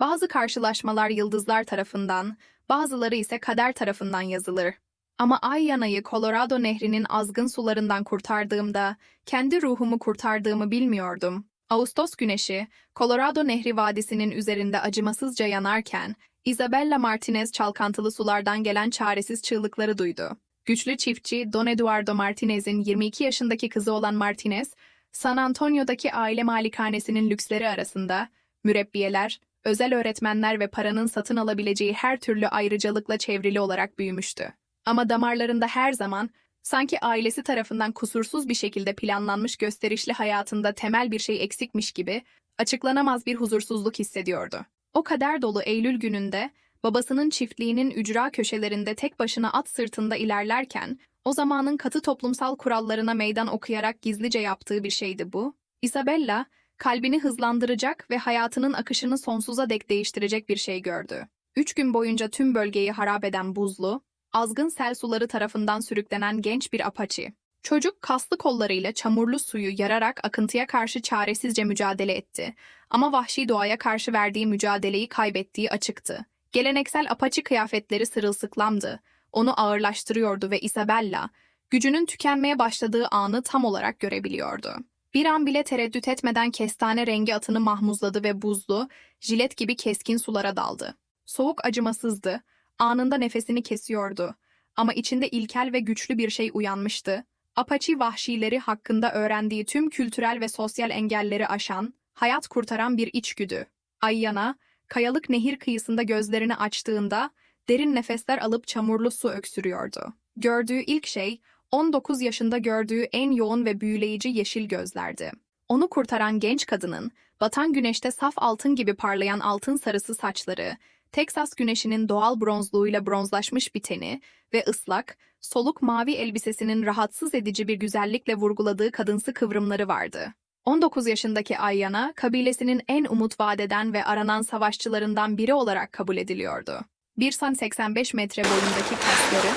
Bazı karşılaşmalar yıldızlar tarafından, bazıları ise kader tarafından yazılır. Ama Ayyana'yı Colorado Nehri'nin azgın sularından kurtardığımda, kendi ruhumu kurtardığımı bilmiyordum. Ağustos güneşi, Colorado Nehri Vadisi'nin üzerinde acımasızca yanarken, Isabella Martinez çalkantılı sulardan gelen çaresiz çığlıkları duydu. Güçlü çiftçi Don Eduardo Martinez'in 22 yaşındaki kızı olan Martinez, San Antonio'daki aile malikanesinin lüksleri arasında, mürebbiyeler, özel öğretmenler ve paranın satın alabileceği her türlü ayrıcalıkla çevrili olarak büyümüştü. Ama damarlarında her zaman, sanki ailesi tarafından kusursuz bir şekilde planlanmış gösterişli hayatında temel bir şey eksikmiş gibi, açıklanamaz bir huzursuzluk hissediyordu. O kader dolu Eylül gününde, babasının çiftliğinin ücra köşelerinde tek başına at sırtında ilerlerken, o zamanın katı toplumsal kurallarına meydan okuyarak gizlice yaptığı bir şeydi bu. Isabella, kalbini hızlandıracak ve hayatının akışını sonsuza dek değiştirecek bir şey gördü. Üç gün boyunca tüm bölgeyi harap eden buzlu, azgın sel suları tarafından sürüklenen genç bir apaçi. Çocuk kaslı kollarıyla çamurlu suyu yararak akıntıya karşı çaresizce mücadele etti. Ama vahşi doğaya karşı verdiği mücadeleyi kaybettiği açıktı. Geleneksel apaçi kıyafetleri sırılsıklamdı. Onu ağırlaştırıyordu ve Isabella, gücünün tükenmeye başladığı anı tam olarak görebiliyordu. Bir an bile tereddüt etmeden kestane rengi atını mahmuzladı ve buzlu, jilet gibi keskin sulara daldı. Soğuk acımasızdı, anında nefesini kesiyordu. Ama içinde ilkel ve güçlü bir şey uyanmıştı. Apache vahşileri hakkında öğrendiği tüm kültürel ve sosyal engelleri aşan, hayat kurtaran bir içgüdü. Ayyana, kayalık nehir kıyısında gözlerini açtığında derin nefesler alıp çamurlu su öksürüyordu. Gördüğü ilk şey, 19 yaşında gördüğü en yoğun ve büyüleyici yeşil gözlerdi. Onu kurtaran genç kadının, batan güneşte saf altın gibi parlayan altın sarısı saçları, Teksas güneşinin doğal bronzluğuyla bronzlaşmış bir teni ve ıslak, soluk mavi elbisesinin rahatsız edici bir güzellikle vurguladığı kadınsı kıvrımları vardı. 19 yaşındaki Ayyana, kabilesinin en umut vadeden ve aranan savaşçılarından biri olarak kabul ediliyordu. 1.85 metre boyundaki kasları,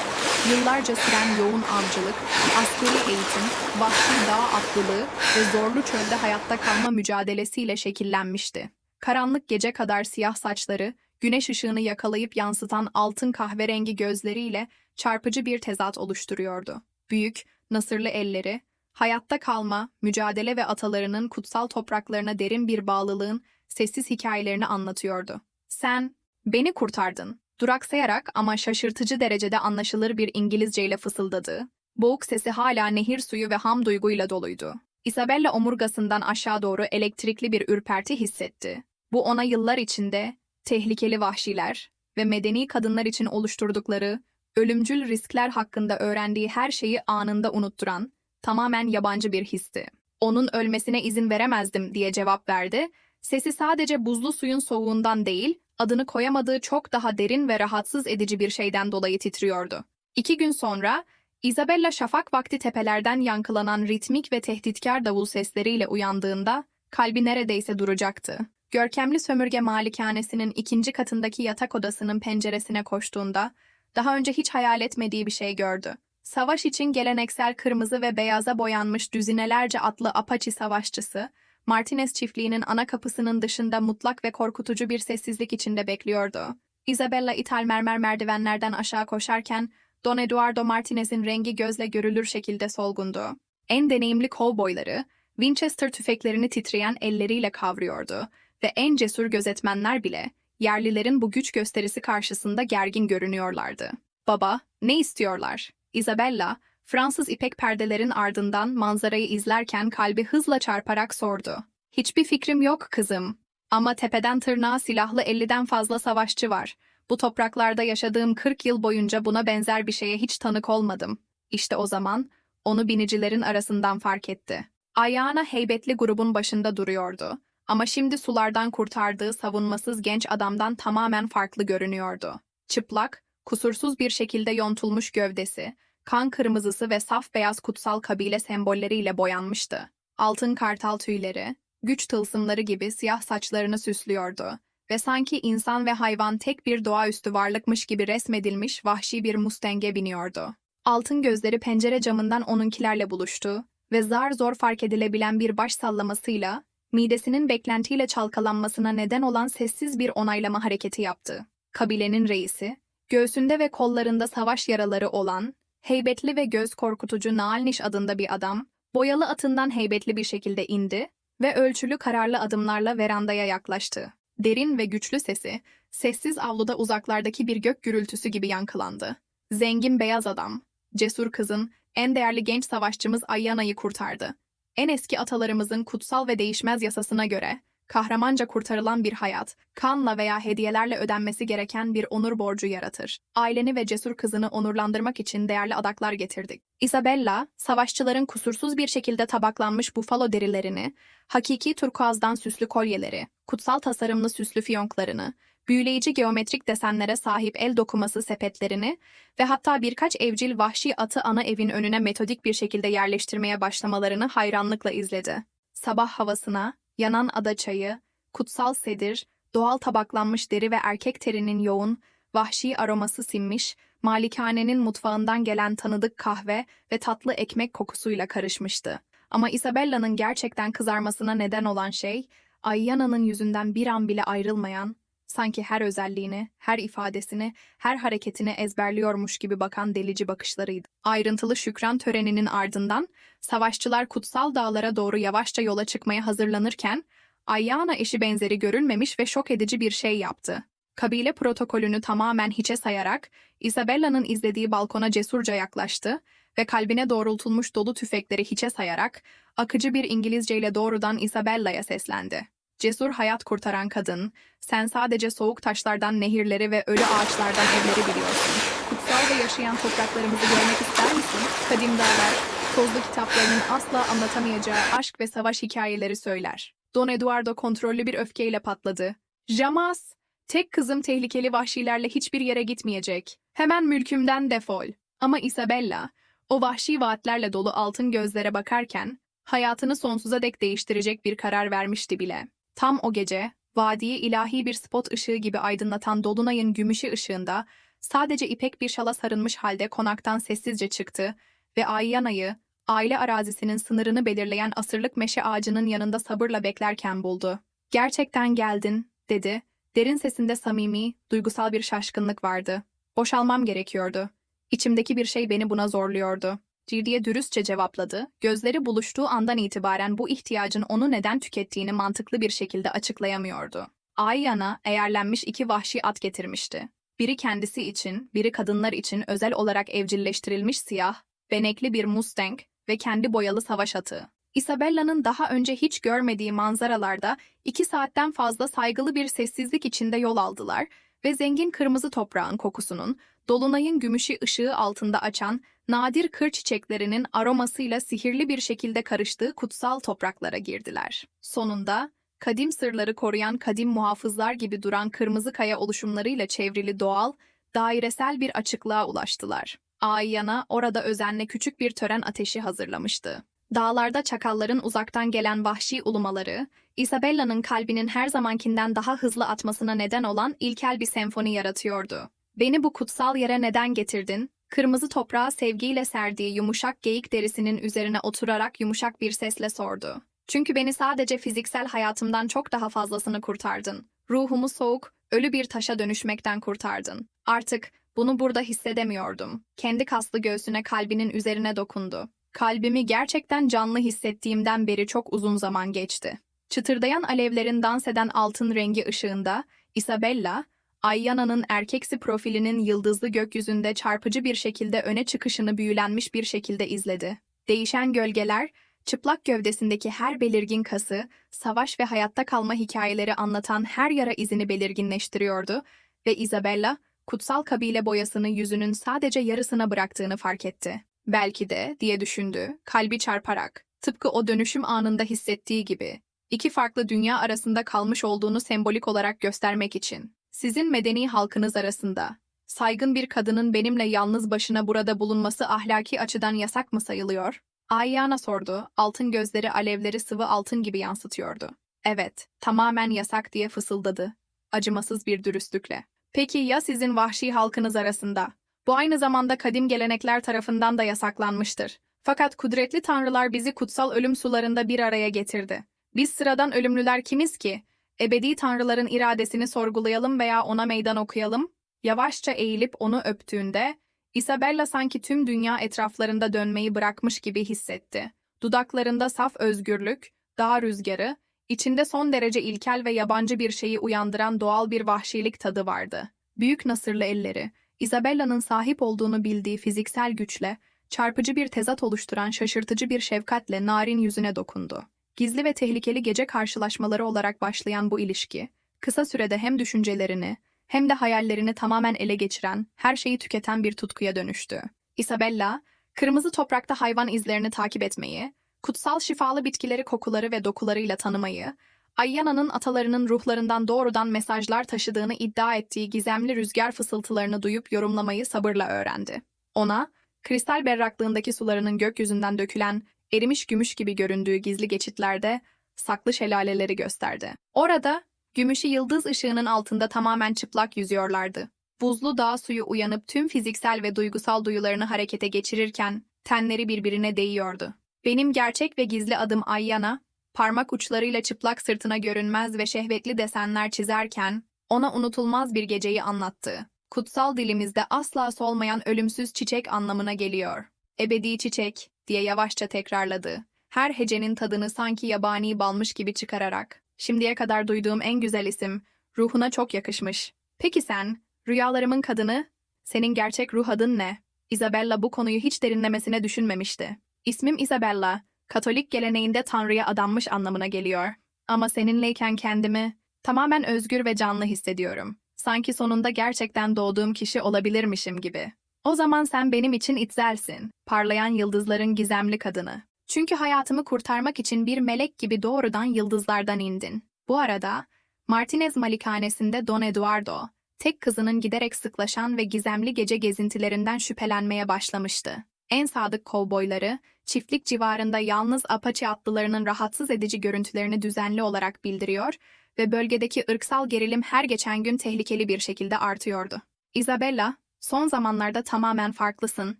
yıllarca süren yoğun avcılık, askeri eğitim, vahşi dağ atlılığı ve zorlu çölde hayatta kalma mücadelesiyle şekillenmişti. Karanlık gece kadar siyah saçları, güneş ışığını yakalayıp yansıtan altın kahverengi gözleriyle çarpıcı bir tezat oluşturuyordu. Büyük, nasırlı elleri, hayatta kalma, mücadele ve atalarının kutsal topraklarına derin bir bağlılığın sessiz hikayelerini anlatıyordu. Sen, beni kurtardın. Duraksayarak ama şaşırtıcı derecede anlaşılır bir İngilizceyle fısıldadı. Boğuk sesi hala nehir suyu ve ham duyguyla doluydu. Isabella omurgasından aşağı doğru elektrikli bir ürperti hissetti. Bu ona yıllar içinde tehlikeli vahşiler ve medeni kadınlar için oluşturdukları ölümcül riskler hakkında öğrendiği her şeyi anında unutturan, tamamen yabancı bir histi. Onun ölmesine izin veremezdim diye cevap verdi. Sesi sadece buzlu suyun soğuğundan değil, adını koyamadığı çok daha derin ve rahatsız edici bir şeyden dolayı titriyordu. İki gün sonra, Isabella şafak vakti tepelerden yankılanan ritmik ve tehditkar davul sesleriyle uyandığında, kalbi neredeyse duracaktı. Görkemli sömürge malikanesinin ikinci katındaki yatak odasının penceresine koştuğunda, daha önce hiç hayal etmediği bir şey gördü. Savaş için geleneksel kırmızı ve beyaza boyanmış düzinelerce atlı Apache savaşçısı, Martinez çiftliğinin ana kapısının dışında mutlak ve korkutucu bir sessizlik içinde bekliyordu. Isabella ithal mermer merdivenlerden aşağı koşarken, Don Eduardo Martinez'in rengi gözle görülür şekilde solgundu. En deneyimli kovboyları, Winchester tüfeklerini titreyen elleriyle kavruyordu ve en cesur gözetmenler bile yerlilerin bu güç gösterisi karşısında gergin görünüyorlardı. Baba, ne istiyorlar? Isabella, Fransız ipek perdelerin ardından manzarayı izlerken kalbi hızla çarparak sordu. Hiçbir fikrim yok kızım. Ama tepeden tırnağa silahlı 50'den fazla savaşçı var. Bu topraklarda yaşadığım 40 yıl boyunca buna benzer bir şeye hiç tanık olmadım. İşte o zaman onu binicilerin arasından fark etti. Ayağına heybetli grubun başında duruyordu. Ama şimdi sulardan kurtardığı savunmasız genç adamdan tamamen farklı görünüyordu. Çıplak, kusursuz bir şekilde yontulmuş gövdesi, kan kırmızısı ve saf beyaz kutsal kabile sembolleriyle boyanmıştı. Altın kartal tüyleri, güç tılsımları gibi siyah saçlarını süslüyordu ve sanki insan ve hayvan tek bir doğaüstü varlıkmış gibi resmedilmiş vahşi bir mustenge biniyordu. Altın gözleri pencere camından onunkilerle buluştu ve zar zor fark edilebilen bir baş sallamasıyla midesinin beklentiyle çalkalanmasına neden olan sessiz bir onaylama hareketi yaptı. Kabilenin reisi, göğsünde ve kollarında savaş yaraları olan, heybetli ve göz korkutucu Naalniş adında bir adam, boyalı atından heybetli bir şekilde indi ve ölçülü kararlı adımlarla verandaya yaklaştı. Derin ve güçlü sesi, sessiz avluda uzaklardaki bir gök gürültüsü gibi yankılandı. Zengin beyaz adam, cesur kızın, en değerli genç savaşçımız Ayyana'yı kurtardı. En eski atalarımızın kutsal ve değişmez yasasına göre, kahramanca kurtarılan bir hayat, kanla veya hediyelerle ödenmesi gereken bir onur borcu yaratır. Aileni ve cesur kızını onurlandırmak için değerli adaklar getirdik. Isabella, savaşçıların kusursuz bir şekilde tabaklanmış bufalo derilerini, hakiki turkuazdan süslü kolyeleri, kutsal tasarımlı süslü fiyonklarını, büyüleyici geometrik desenlere sahip el dokuması sepetlerini ve hatta birkaç evcil vahşi atı ana evin önüne metodik bir şekilde yerleştirmeye başlamalarını hayranlıkla izledi. Sabah havasına, yanan ada çayı, kutsal sedir, doğal tabaklanmış deri ve erkek terinin yoğun, vahşi aroması sinmiş, malikanenin mutfağından gelen tanıdık kahve ve tatlı ekmek kokusuyla karışmıştı. Ama Isabella'nın gerçekten kızarmasına neden olan şey, Ayyana'nın yüzünden bir an bile ayrılmayan, sanki her özelliğini, her ifadesini, her hareketini ezberliyormuş gibi bakan delici bakışlarıydı. Ayrıntılı şükran töreninin ardından, savaşçılar kutsal dağlara doğru yavaşça yola çıkmaya hazırlanırken, Ayyana eşi benzeri görülmemiş ve şok edici bir şey yaptı. Kabile protokolünü tamamen hiçe sayarak, Isabella'nın izlediği balkona cesurca yaklaştı ve kalbine doğrultulmuş dolu tüfekleri hiçe sayarak, akıcı bir İngilizceyle doğrudan Isabella'ya seslendi. Cesur hayat kurtaran kadın, sen sadece soğuk taşlardan nehirleri ve ölü ağaçlardan evleri biliyorsun. Kutsal ve yaşayan topraklarımızı görmek ister misin? Kadim dağlar, tozlu kitaplarının asla anlatamayacağı aşk ve savaş hikayeleri söyler. Don Eduardo kontrollü bir öfkeyle patladı. Jamas! Tek kızım tehlikeli vahşilerle hiçbir yere gitmeyecek. Hemen mülkümden defol. Ama Isabella, o vahşi vaatlerle dolu altın gözlere bakarken, hayatını sonsuza dek değiştirecek bir karar vermişti bile. Tam o gece, vadiyi ilahi bir spot ışığı gibi aydınlatan dolunayın gümüşü ışığında, sadece ipek bir şala sarılmış halde konaktan sessizce çıktı ve Ayyana'yı, aile arazisinin sınırını belirleyen asırlık meşe ağacının yanında sabırla beklerken buldu. Gerçekten geldin, dedi. Derin sesinde samimi, duygusal bir şaşkınlık vardı. Boşalmam gerekiyordu. İçimdeki bir şey beni buna zorluyordu. Cildiye dürüstçe cevapladı. Gözleri buluştuğu andan itibaren bu ihtiyacın onu neden tükettiğini mantıklı bir şekilde açıklayamıyordu. Ayyana eğerlenmiş iki vahşi at getirmişti. Biri kendisi için, biri kadınlar için özel olarak evcilleştirilmiş siyah, benekli bir Mustang ve kendi boyalı savaş atı. Isabella'nın daha önce hiç görmediği manzaralarda iki saatten fazla saygılı bir sessizlik içinde yol aldılar ve zengin kırmızı toprağın kokusunun, dolunayın gümüşü ışığı altında açan nadir kır çiçeklerinin aromasıyla sihirli bir şekilde karıştığı kutsal topraklara girdiler. Sonunda, kadim sırları koruyan kadim muhafızlar gibi duran kırmızı kaya oluşumlarıyla çevrili doğal, dairesel bir açıklığa ulaştılar. Ayyana orada özenle küçük bir tören ateşi hazırlamıştı. Dağlarda çakalların uzaktan gelen vahşi ulumaları, Isabella'nın kalbinin her zamankinden daha hızlı atmasına neden olan ilkel bir senfoni yaratıyordu. Beni bu kutsal yere neden getirdin? Kırmızı toprağa sevgiyle serdiği yumuşak geyik derisinin üzerine oturarak yumuşak bir sesle sordu. Çünkü beni sadece fiziksel hayatımdan çok daha fazlasını kurtardın. Ruhumu soğuk, ölü bir taşa dönüşmekten kurtardın. Artık bunu burada hissedemiyordum. Kendi kaslı göğsüne kalbinin üzerine dokundu. Kalbimi gerçekten canlı hissettiğimden beri çok uzun zaman geçti. Çıtırdayan alevlerin dans eden altın rengi ışığında, Isabella, Ayyana'nın erkeksi profilinin yıldızlı gökyüzünde çarpıcı bir şekilde öne çıkışını büyülenmiş bir şekilde izledi. Değişen gölgeler, çıplak gövdesindeki her belirgin kası, savaş ve hayatta kalma hikayeleri anlatan her yara izini belirginleştiriyordu ve Isabella, kutsal kabile boyasını yüzünün sadece yarısına bıraktığını fark etti. Belki de, diye düşündü, kalbi çarparak, tıpkı o dönüşüm anında hissettiği gibi, iki farklı dünya arasında kalmış olduğunu sembolik olarak göstermek için. Sizin medeni halkınız arasında, saygın bir kadının benimle yalnız başına burada bulunması ahlaki açıdan yasak mı sayılıyor? Ayyana sordu, altın gözleri alevleri sıvı altın gibi yansıtıyordu. Evet, tamamen yasak diye fısıldadı, acımasız bir dürüstlükle. Peki ya sizin vahşi halkınız arasında? Bu aynı zamanda kadim gelenekler tarafından da yasaklanmıştır. Fakat kudretli tanrılar bizi kutsal ölüm sularında bir araya getirdi. Biz sıradan ölümlüler kimiz ki? Ebedi tanrıların iradesini sorgulayalım veya ona meydan okuyalım? Yavaşça eğilip onu öptüğünde, Isabella sanki tüm dünya etraflarında dönmeyi bırakmış gibi hissetti. Dudaklarında saf özgürlük, dağ rüzgarı, içinde son derece ilkel ve yabancı bir şeyi uyandıran doğal bir vahşilik tadı vardı. Büyük nasırlı elleri, Isabella'nın sahip olduğunu bildiği fiziksel güçle, çarpıcı bir tezat oluşturan şaşırtıcı bir şefkatle narin yüzüne dokundu. Gizli ve tehlikeli gece karşılaşmaları olarak başlayan bu ilişki, kısa sürede hem düşüncelerini hem de hayallerini tamamen ele geçiren, her şeyi tüketen bir tutkuya dönüştü. Isabella, kırmızı toprakta hayvan izlerini takip etmeyi, kutsal şifalı bitkileri kokuları ve dokularıyla tanımayı, Ayyana'nın atalarının ruhlarından doğrudan mesajlar taşıdığını iddia ettiği gizemli rüzgar fısıltılarını duyup yorumlamayı sabırla öğrendi. Ona, kristal berraklığındaki sularının gökyüzünden dökülen, erimiş gümüş gibi göründüğü gizli geçitlerde saklı şelaleleri gösterdi. Orada, gümüşü yıldız ışığının altında tamamen çıplak yüzüyorlardı. Buzlu dağ suyu uyanıp tüm fiziksel ve duygusal duyularını harekete geçirirken tenleri birbirine değiyordu. Benim gerçek ve gizli adım Ayyana, parmak uçlarıyla çıplak sırtına görünmez ve şehvetli desenler çizerken ona unutulmaz bir geceyi anlattı. Kutsal dilimizde asla solmayan ölümsüz çiçek anlamına geliyor. Ebedi çiçek diye yavaşça tekrarladı. Her hecenin tadını sanki yabani balmış gibi çıkararak. Şimdiye kadar duyduğum en güzel isim, ruhuna çok yakışmış. Peki sen, rüyalarımın kadını, senin gerçek ruh adın ne? Isabella bu konuyu hiç derinlemesine düşünmemişti. İsmim Isabella, Katolik geleneğinde Tanrı'ya adanmış anlamına geliyor. Ama seninleyken kendimi tamamen özgür ve canlı hissediyorum. Sanki sonunda gerçekten doğduğum kişi olabilirmişim gibi. O zaman sen benim için itzelsin, parlayan yıldızların gizemli kadını. Çünkü hayatımı kurtarmak için bir melek gibi doğrudan yıldızlardan indin. Bu arada, Martinez malikanesinde Don Eduardo, tek kızının giderek sıklaşan ve gizemli gece gezintilerinden şüphelenmeye başlamıştı. En sadık kovboyları, çiftlik civarında yalnız Apache atlılarının rahatsız edici görüntülerini düzenli olarak bildiriyor ve bölgedeki ırksal gerilim her geçen gün tehlikeli bir şekilde artıyordu. Isabella, son zamanlarda tamamen farklısın.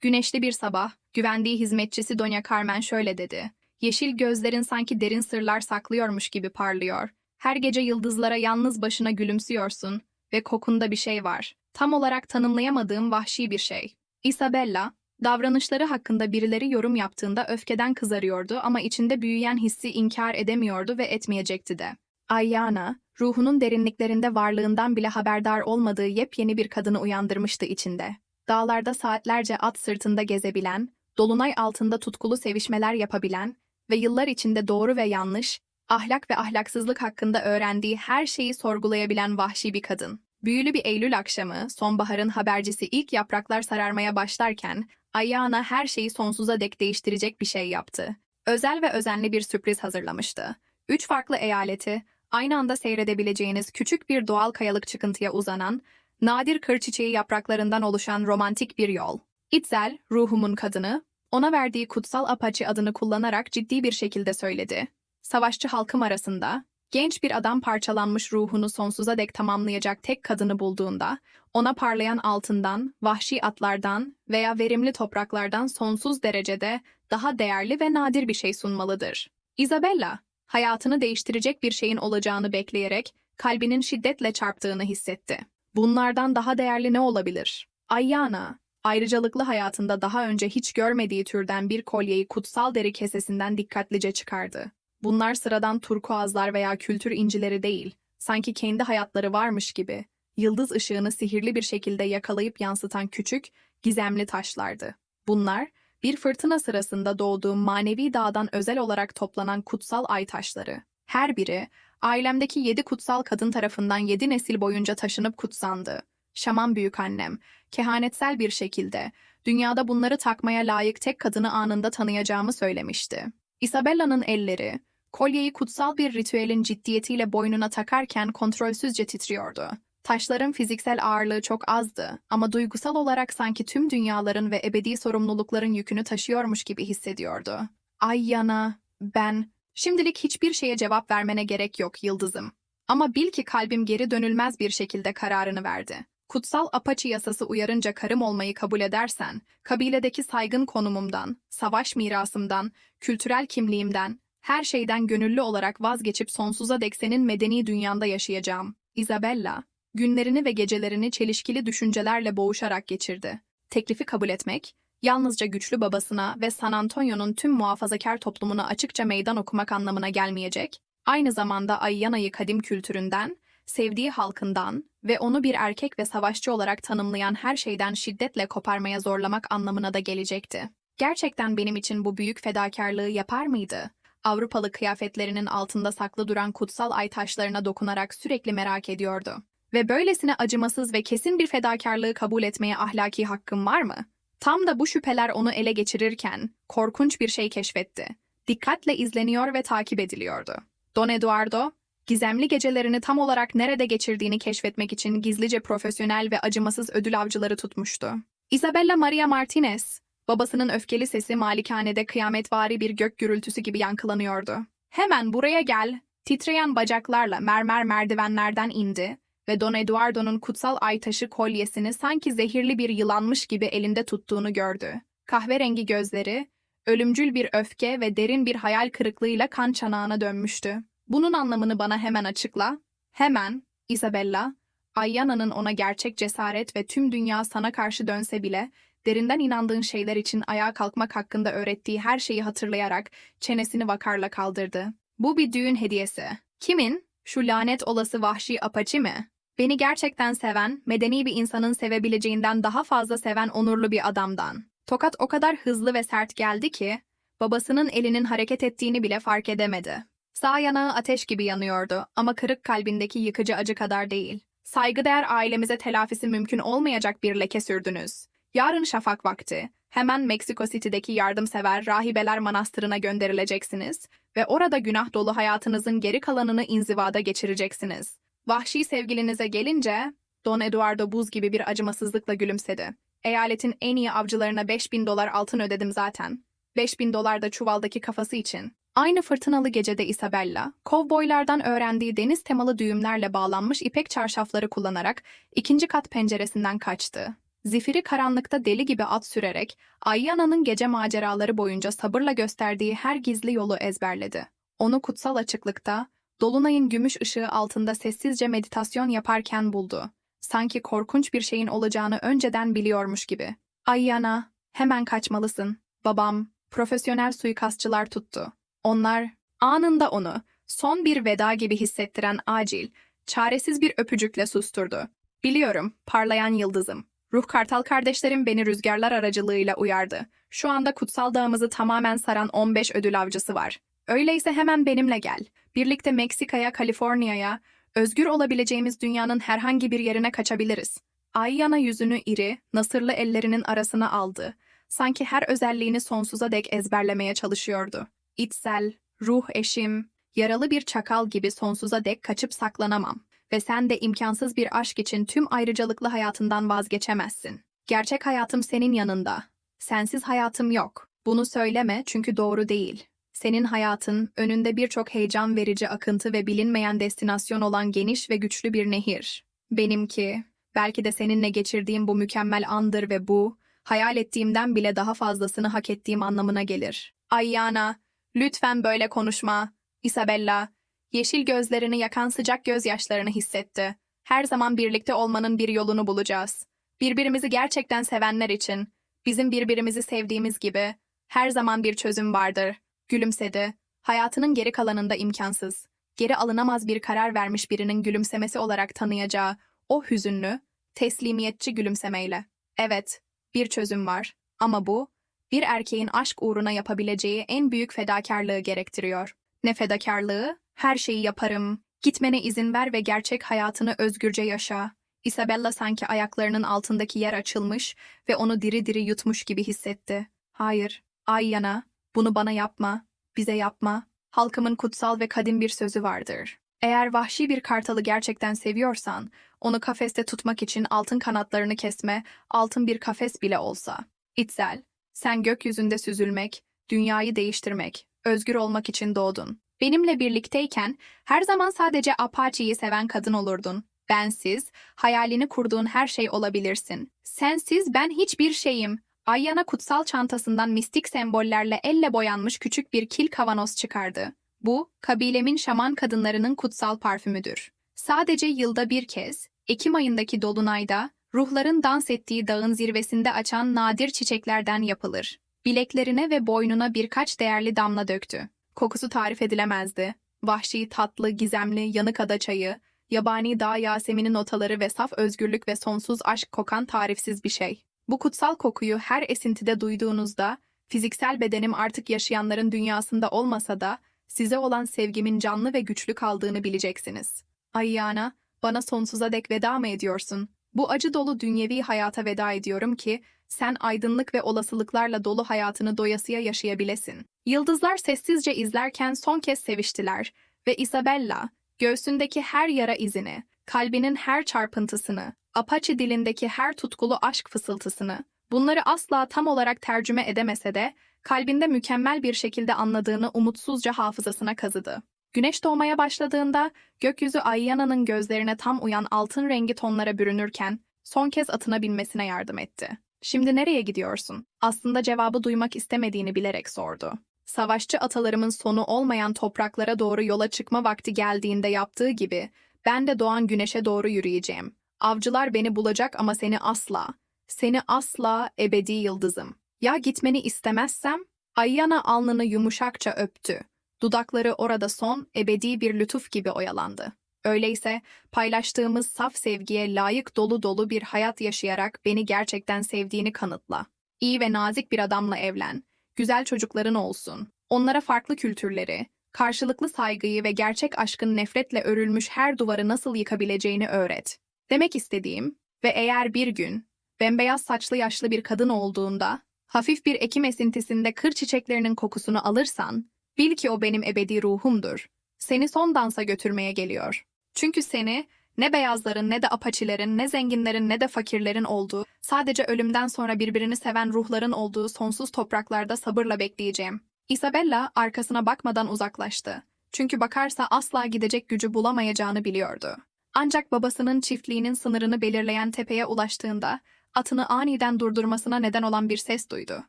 Güneşli bir sabah, güvendiği hizmetçisi Doña Carmen şöyle dedi. Yeşil gözlerin sanki derin sırlar saklıyormuş gibi parlıyor. Her gece yıldızlara yalnız başına gülümsüyorsun ve kokunda bir şey var. Tam olarak tanımlayamadığım vahşi bir şey. Isabella, davranışları hakkında birileri yorum yaptığında öfkeden kızarıyordu ama içinde büyüyen hissi inkar edemiyordu ve etmeyecekti de. Ayyana, ruhunun derinliklerinde varlığından bile haberdar olmadığı yepyeni bir kadını uyandırmıştı içinde. Dağlarda saatlerce at sırtında gezebilen, dolunay altında tutkulu sevişmeler yapabilen ve yıllar içinde doğru ve yanlış, ahlak ve ahlaksızlık hakkında öğrendiği her şeyi sorgulayabilen vahşi bir kadın. Büyülü bir Eylül akşamı, sonbaharın habercisi ilk yapraklar sararmaya başlarken, Ayana her şeyi sonsuza dek değiştirecek bir şey yaptı. Özel ve özenli bir sürpriz hazırlamıştı. Üç farklı eyaleti, aynı anda seyredebileceğiniz küçük bir doğal kayalık çıkıntıya uzanan, nadir kır çiçeği yapraklarından oluşan romantik bir yol. İtzel, ruhumun kadını, ona verdiği kutsal Apache adını kullanarak ciddi bir şekilde söyledi. Savaşçı halkım arasında, genç bir adam parçalanmış ruhunu sonsuza dek tamamlayacak tek kadını bulduğunda, ona parlayan altından, vahşi atlardan veya verimli topraklardan sonsuz derecede daha değerli ve nadir bir şey sunmalıdır. Isabella, hayatını değiştirecek bir şeyin olacağını bekleyerek kalbinin şiddetle çarptığını hissetti. Bunlardan daha değerli ne olabilir? Ayyana, ayrıcalıklı hayatında daha önce hiç görmediği türden bir kolyeyi kutsal deri kesesinden dikkatlice çıkardı. Bunlar sıradan turkuazlar veya kültür incileri değil, sanki kendi hayatları varmış gibi, yıldız ışığını sihirli bir şekilde yakalayıp yansıtan küçük, gizemli taşlardı. Bunlar, bir fırtına sırasında doğduğum manevi dağdan özel olarak toplanan kutsal ay taşları. Her biri, ailemdeki yedi kutsal kadın tarafından yedi nesil boyunca taşınıp kutsandı. Şaman büyükannem, kehanetsel bir şekilde, dünyada bunları takmaya layık tek kadını anında tanıyacağımı söylemişti. Isabella'nın elleri, kolyeyi kutsal bir ritüelin ciddiyetiyle boynuna takarken kontrolsüzce titriyordu. Taşların fiziksel ağırlığı çok azdı ama duygusal olarak sanki tüm dünyaların ve ebedi sorumlulukların yükünü taşıyormuş gibi hissediyordu. Ay yana, ben, şimdilik hiçbir şeye cevap vermene gerek yok Yıldızım. Ama bil ki kalbim geri dönülmez bir şekilde kararını verdi. Kutsal Apache yasası uyarınca karım olmayı kabul edersen, kabiledeki saygın konumumdan, savaş mirasımdan, kültürel kimliğimden Her şeyden gönüllü olarak vazgeçip sonsuza dek senin medeni dünyanda yaşayacağım. Isabella, günlerini ve gecelerini çelişkili düşüncelerle boğuşarak geçirdi. Teklifi kabul etmek, yalnızca güçlü babasına ve San Antonio'nun tüm muhafazakar toplumuna açıkça meydan okumak anlamına gelmeyecek, aynı zamanda Ayyana'yı kadim kültüründen, sevdiği halkından ve onu bir erkek ve savaşçı olarak tanımlayan her şeyden şiddetle koparmaya zorlamak anlamına da gelecekti. Gerçekten benim için bu büyük fedakarlığı yapar mıydı? Avrupalı kıyafetlerinin altında saklı duran kutsal ay taşlarına dokunarak sürekli merak ediyordu. Ve böylesine acımasız ve kesin bir fedakarlığı kabul etmeye ahlaki hakkım var mı? Tam da bu şüpheler onu ele geçirirken korkunç bir şey keşfetti. Dikkatle izleniyor ve takip ediliyordu. Don Eduardo, gizemli gecelerini tam olarak nerede geçirdiğini keşfetmek için gizlice profesyonel ve acımasız ödül avcıları tutmuştu. Isabella Maria Martinez, babasının öfkeli sesi malikanede kıyametvari bir gök gürültüsü gibi yankılanıyordu. Hemen buraya gel, titreyen bacaklarla mermer merdivenlerden indi ve Don Eduardo'nun kutsal ay taşı kolyesini sanki zehirli bir yılanmış gibi elinde tuttuğunu gördü. Kahverengi gözleri, ölümcül bir öfke ve derin bir hayal kırıklığıyla kan çanağına dönmüştü. Bunun anlamını bana hemen açıkla. Hemen, Isabella, Ayyana'nın ona gerçek cesaret ve tüm dünya sana karşı dönse bile, derinden inandığın şeyler için ayağa kalkmak hakkında öğrettiği her şeyi hatırlayarak çenesini vakarla kaldırdı. Bu bir düğün hediyesi. Kimin? Şu lanet olası vahşi apaçi mi? Beni gerçekten seven, medeni bir insanın sevebileceğinden daha fazla seven onurlu bir adamdan. Tokat o kadar hızlı ve sert geldi ki, babasının elinin hareket ettiğini bile fark edemedi. Sağ yanağı ateş gibi yanıyordu ama kırık kalbindeki yıkıcı acı kadar değil. Saygıdeğer ailemize telafisi mümkün olmayacak bir leke sürdünüz. Yarın şafak vakti, hemen Meksiko City'deki yardımsever rahibeler manastırına gönderileceksiniz ve orada günah dolu hayatınızın geri kalanını inzivada geçireceksiniz. Vahşi sevgilinize gelince, Don Eduardo buz gibi bir acımasızlıkla gülümsedi. Eyaletin en iyi avcılarına 5000 dolar altın ödedim zaten. 5000 dolar da çuvaldaki kafası için. Aynı fırtınalı gecede Isabella, kovboylardan öğrendiği deniz temalı düğümlerle bağlanmış ipek çarşafları kullanarak ikinci kat penceresinden kaçtı. Zifiri karanlıkta deli gibi at sürerek, Ayyana'nın gece maceraları boyunca sabırla gösterdiği her gizli yolu ezberledi. Onu kutsal açıklıkta, dolunayın gümüş ışığı altında sessizce meditasyon yaparken buldu. Sanki korkunç bir şeyin olacağını önceden biliyormuş gibi. Ayyana, hemen kaçmalısın. Babam, profesyonel suikastçılar tuttu. Onlar, anında onu, son bir veda gibi hissettiren acil, çaresiz bir öpücükle susturdu. Biliyorum, parlayan yıldızım. Ruh Kartal kardeşlerim beni rüzgarlar aracılığıyla uyardı. Şu anda kutsal dağımızı tamamen saran 15 ödül avcısı var. Öyleyse hemen benimle gel. Birlikte Meksika'ya, Kaliforniya'ya, özgür olabileceğimiz dünyanın herhangi bir yerine kaçabiliriz. Ayyana yüzünü iri, nasırlı ellerinin arasına aldı. Sanki her özelliğini sonsuza dek ezberlemeye çalışıyordu. İçsel, ruh eşim, yaralı bir çakal gibi sonsuza dek kaçıp saklanamam. Ve sen de imkansız bir aşk için tüm ayrıcalıklı hayatından vazgeçemezsin. Gerçek hayatım senin yanında. Sensiz hayatım yok. Bunu söyleme çünkü doğru değil. Senin hayatın, önünde birçok heyecan verici akıntı ve bilinmeyen destinasyon olan geniş ve güçlü bir nehir. Benimki, belki de seninle geçirdiğim bu mükemmel andır ve bu, hayal ettiğimden bile daha fazlasını hak ettiğim anlamına gelir. Ayyana, lütfen böyle konuşma. Isabella, yeşil gözlerini yakan sıcak gözyaşlarını hissetti. Her zaman birlikte olmanın bir yolunu bulacağız. Birbirimizi gerçekten sevenler için, bizim birbirimizi sevdiğimiz gibi, her zaman bir çözüm vardır. Gülümsedi. Hayatının geri kalanında imkansız, geri alınamaz bir karar vermiş birinin gülümsemesi olarak tanıyacağı o hüzünlü, teslimiyetçi gülümsemeyle. Evet, bir çözüm var ama bu, bir erkeğin aşk uğruna yapabileceği en büyük fedakarlığı gerektiriyor. Ne fedakarlığı? Her şeyi yaparım. Gitmene izin ver ve gerçek hayatını özgürce yaşa. Isabella sanki ayaklarının altındaki yer açılmış ve onu diri diri yutmuş gibi hissetti. Hayır, Ayyana, bunu bana yapma, bize yapma. Halkımın kutsal ve kadim bir sözü vardır. Eğer vahşi bir kartalı gerçekten seviyorsan, onu kafeste tutmak için altın kanatlarını kesme, altın bir kafes bile olsa. İtsel, sen gökyüzünde süzülmek, dünyayı değiştirmek, özgür olmak için doğdun. Benimle birlikteyken her zaman sadece Apache'yi seven kadın olurdun. Bensiz, hayalini kurduğun her şey olabilirsin. Sensiz ben hiçbir şeyim. Ayyana kutsal çantasından mistik sembollerle elle boyanmış küçük bir kil kavanoz çıkardı. Bu, kabilemin şaman kadınlarının kutsal parfümüdür. Sadece yılda bir kez, Ekim ayındaki dolunayda, ruhların dans ettiği dağın zirvesinde açan nadir çiçeklerden yapılır. Bileklerine ve boynuna birkaç değerli damla döktü. Kokusu tarif edilemezdi. Vahşi, tatlı, gizemli, yanık ada çayı, yabani dağ yasemini notaları ve saf özgürlük ve sonsuz aşk kokan tarifsiz bir şey. Bu kutsal kokuyu her esintide duyduğunuzda, fiziksel bedenim artık yaşayanların dünyasında olmasa da, size olan sevgimin canlı ve güçlü kaldığını bileceksiniz. Ayyana, bana sonsuza dek veda mı ediyorsun? Bu acı dolu dünyevi hayata veda ediyorum ki, sen aydınlık ve olasılıklarla dolu hayatını doyasıya yaşayabilesin. Yıldızlar sessizce izlerken son kez seviştiler ve Isabella, göğsündeki her yara izini, kalbinin her çarpıntısını, Apache dilindeki her tutkulu aşk fısıltısını, bunları asla tam olarak tercüme edemese de, kalbinde mükemmel bir şekilde anladığını umutsuzca hafızasına kazıdı. Güneş doğmaya başladığında, gökyüzü Ayyana'nın gözlerine tam uyan altın rengi tonlara bürünürken, son kez atına binmesine yardım etti. Şimdi nereye gidiyorsun? Aslında cevabı duymak istemediğini bilerek sordu. Savaşçı atalarımın sonu olmayan topraklara doğru yola çıkma vakti geldiğinde yaptığı gibi, ben de doğan güneşe doğru yürüyeceğim. Avcılar beni bulacak ama seni asla, seni asla ebedi yıldızım. Ya gitmeni istemezsem? Ayyana alnını yumuşakça öptü. Dudakları orada son, ebedi bir lütuf gibi oyalandı. Öyleyse paylaştığımız saf sevgiye layık dolu dolu bir hayat yaşayarak beni gerçekten sevdiğini kanıtla. İyi ve nazik bir adamla evlen. Güzel çocukların olsun. Onlara farklı kültürleri, karşılıklı saygıyı ve gerçek aşkın nefretle örülmüş her duvarı nasıl yıkabileceğini öğret. Demek istediğim ve eğer bir gün bembeyaz saçlı yaşlı bir kadın olduğunda hafif bir ekim esintisinde kır çiçeklerinin kokusunu alırsan, bil ki o benim ebedi ruhumdur. Seni son dansa götürmeye geliyor. Çünkü seni ne beyazların ne de apaçilerin ne zenginlerin ne de fakirlerin olduğu, sadece ölümden sonra birbirini seven ruhların olduğu sonsuz topraklarda sabırla bekleyeceğim. Isabella arkasına bakmadan uzaklaştı. Çünkü bakarsa asla gidecek gücü bulamayacağını biliyordu. Ancak babasının çiftliğinin sınırını belirleyen tepeye ulaştığında atını aniden durdurmasına neden olan bir ses duydu.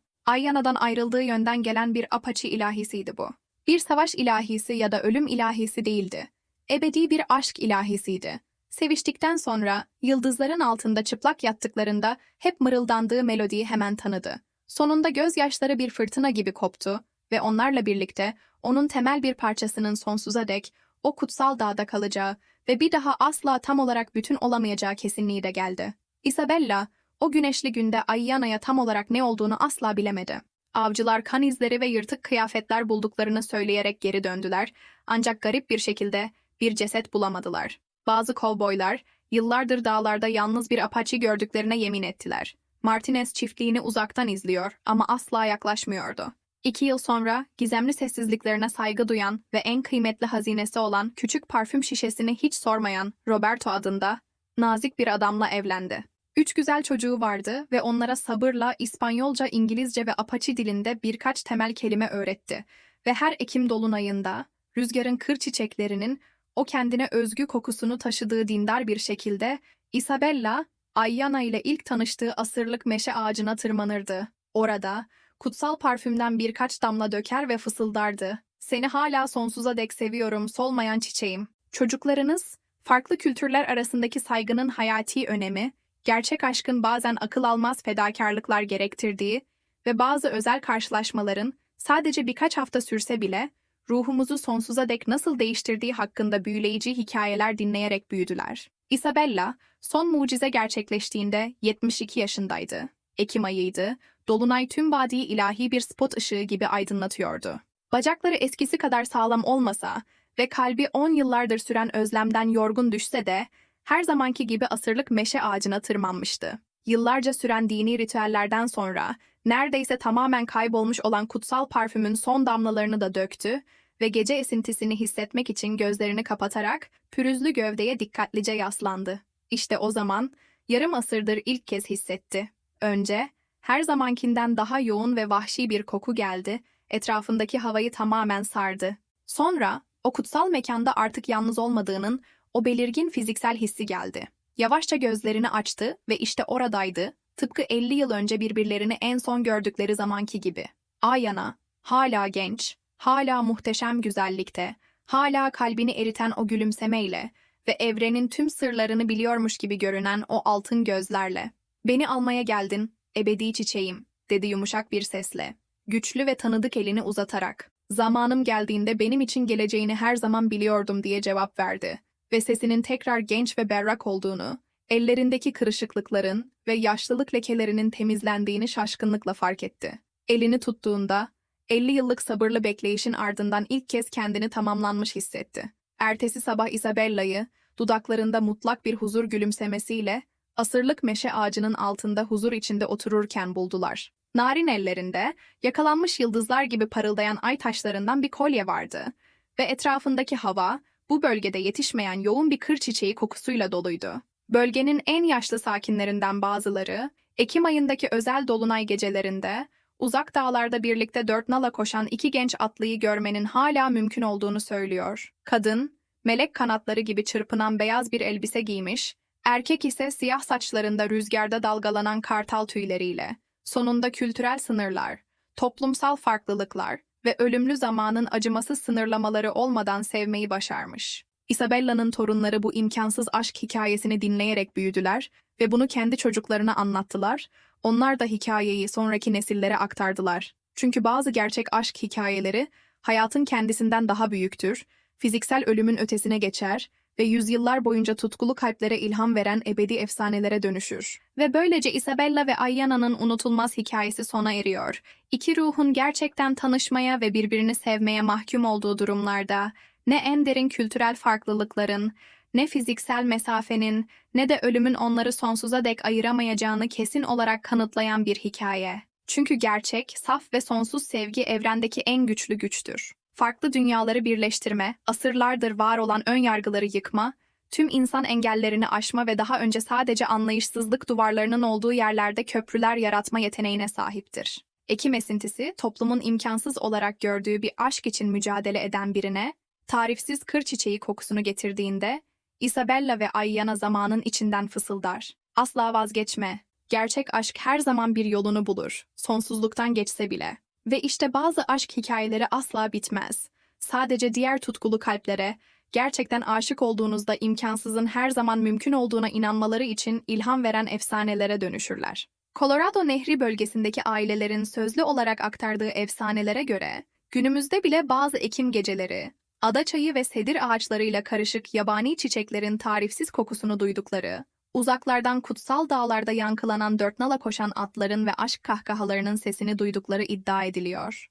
Ayyana'dan ayrıldığı yönden gelen bir apaçi ilahisiydi bu. Bir savaş ilahisi ya da ölüm ilahisi değildi. Ebedi bir aşk ilahisiydi. Seviştikten sonra yıldızların altında çıplak yattıklarında hep mırıldandığı melodiyi hemen tanıdı. Sonunda gözyaşları bir fırtına gibi koptu ve onlarla birlikte onun temel bir parçasının sonsuza dek o kutsal dağda kalacağı ve bir daha asla tam olarak bütün olamayacağı kesinliği de geldi. Isabella, o güneşli günde Ayyana'ya tam olarak ne olduğunu asla bilemedi. Avcılar kan izleri ve yırtık kıyafetler bulduklarını söyleyerek geri döndüler ancak garip bir şekilde bir ceset bulamadılar. Bazı kovboylar, yıllardır dağlarda yalnız bir apaçi gördüklerine yemin ettiler. Martinez çiftliğini uzaktan izliyor ama asla yaklaşmıyordu. İki yıl sonra gizemli sessizliklerine saygı duyan ve en kıymetli hazinesi olan küçük parfüm şişesini hiç sormayan Roberto adında nazik bir adamla evlendi. Üç güzel çocuğu vardı ve onlara sabırla İspanyolca, İngilizce ve Apache dilinde birkaç temel kelime öğretti. Ve her Ekim dolunayında rüzgarın kır çiçeklerinin o kendine özgü kokusunu taşıdığı dindar bir şekilde Isabella, Ayyana ile ilk tanıştığı asırlık meşe ağacına tırmanırdı. Orada kutsal parfümden birkaç damla döker ve fısıldardı. Seni hala sonsuza dek seviyorum, solmayan çiçeğim. Çocuklarınız, farklı kültürler arasındaki saygının hayati önemi, gerçek aşkın bazen akıl almaz fedakarlıklar gerektirdiği ve bazı özel karşılaşmaların sadece birkaç hafta sürse bile ruhumuzu sonsuza dek nasıl değiştirdiği hakkında büyüleyici hikayeler dinleyerek büyüdüler. Isabella, son mucize gerçekleştiğinde 72 yaşındaydı. Ekim ayıydı, dolunay tüm vadiyi ilahi bir spot ışığı gibi aydınlatıyordu. Bacakları eskisi kadar sağlam olmasa ve kalbi 10 yıllardır süren özlemden yorgun düşse de, her zamanki gibi asırlık meşe ağacına tırmanmıştı. Yıllarca süren dini ritüellerden sonra neredeyse tamamen kaybolmuş olan kutsal parfümün son damlalarını da döktü ve gece esintisini hissetmek için gözlerini kapatarak pürüzlü gövdeye dikkatlice yaslandı. İşte o zaman yarım asırdır ilk kez hissetti. Önce her zamankinden daha yoğun ve vahşi bir koku geldi, etrafındaki havayı tamamen sardı. Sonra o kutsal mekanda artık yalnız olmadığının o belirgin fiziksel hissi geldi. Yavaşça gözlerini açtı ve işte oradaydı, Tıpkı 50 yıl önce birbirlerini en son gördükleri zamanki gibi. Ayana, hala genç, hala muhteşem güzellikte, hala kalbini eriten o gülümsemeyle ve evrenin tüm sırlarını biliyormuş gibi görünen o altın gözlerle. Beni almaya geldin, ebedi çiçeğim, dedi yumuşak bir sesle. Güçlü ve tanıdık elini uzatarak. Zamanım geldiğinde benim için geleceğini her zaman biliyordum diye cevap verdi. Ve sesinin tekrar genç ve berrak olduğunu, ellerindeki kırışıklıkların ve yaşlılık lekelerinin temizlendiğini şaşkınlıkla fark etti. Elini tuttuğunda, 50 yıllık sabırlı bekleyişin ardından ilk kez kendini tamamlanmış hissetti. Ertesi sabah Isabella'yı, dudaklarında mutlak bir huzur gülümsemesiyle, asırlık meşe ağacının altında huzur içinde otururken buldular. Narin ellerinde, yakalanmış yıldızlar gibi parıldayan ay taşlarından bir kolye vardı ve etrafındaki hava, bu bölgede yetişmeyen yoğun bir kır çiçeği kokusuyla doluydu. Bölgenin en yaşlı sakinlerinden bazıları, Ekim ayındaki özel dolunay gecelerinde, uzak dağlarda birlikte dört nala koşan iki genç atlıyı görmenin hala mümkün olduğunu söylüyor. Kadın, melek kanatları gibi çırpınan beyaz bir elbise giymiş, erkek ise siyah saçlarında rüzgarda dalgalanan kartal tüyleriyle. Sonunda kültürel sınırlar, toplumsal farklılıklar ve ölümlü zamanın acımasız sınırlamaları olmadan sevmeyi başarmış. Isabella'nın torunları bu imkansız aşk hikayesini dinleyerek büyüdüler ve bunu kendi çocuklarına anlattılar. Onlar da hikayeyi sonraki nesillere aktardılar. Çünkü bazı gerçek aşk hikayeleri hayatın kendisinden daha büyüktür, fiziksel ölümün ötesine geçer ve yüzyıllar boyunca tutkulu kalplere ilham veren ebedi efsanelere dönüşür. Ve böylece Isabella ve Ayyana'nın unutulmaz hikayesi sona eriyor. İki ruhun gerçekten tanışmaya ve birbirini sevmeye mahkum olduğu durumlarda ne en derin kültürel farklılıkların, ne fiziksel mesafenin, ne de ölümün onları sonsuza dek ayıramayacağını kesin olarak kanıtlayan bir hikaye. Çünkü gerçek, saf ve sonsuz sevgi evrendeki en güçlü güçtür. Farklı dünyaları birleştirme, asırlardır var olan ön yargıları yıkma, tüm insan engellerini aşma ve daha önce sadece anlayışsızlık duvarlarının olduğu yerlerde köprüler yaratma yeteneğine sahiptir. Ekim esintisi, toplumun imkansız olarak gördüğü bir aşk için mücadele eden birine, tarifsiz kır çiçeği kokusunu getirdiğinde, Isabella ve Ayyana zamanın içinden fısıldar. Asla vazgeçme. Gerçek aşk her zaman bir yolunu bulur, sonsuzluktan geçse bile. Ve işte bazı aşk hikayeleri asla bitmez. Sadece diğer tutkulu kalplere, gerçekten aşık olduğunuzda imkansızın her zaman mümkün olduğuna inanmaları için ilham veren efsanelere dönüşürler. Colorado Nehri bölgesindeki ailelerin sözlü olarak aktardığı efsanelere göre, günümüzde bile bazı Ekim geceleri, ada çayı ve sedir ağaçlarıyla karışık yabani çiçeklerin tarifsiz kokusunu duydukları, uzaklardan kutsal dağlarda yankılanan dört nala koşan atların ve aşk kahkahalarının sesini duydukları iddia ediliyor.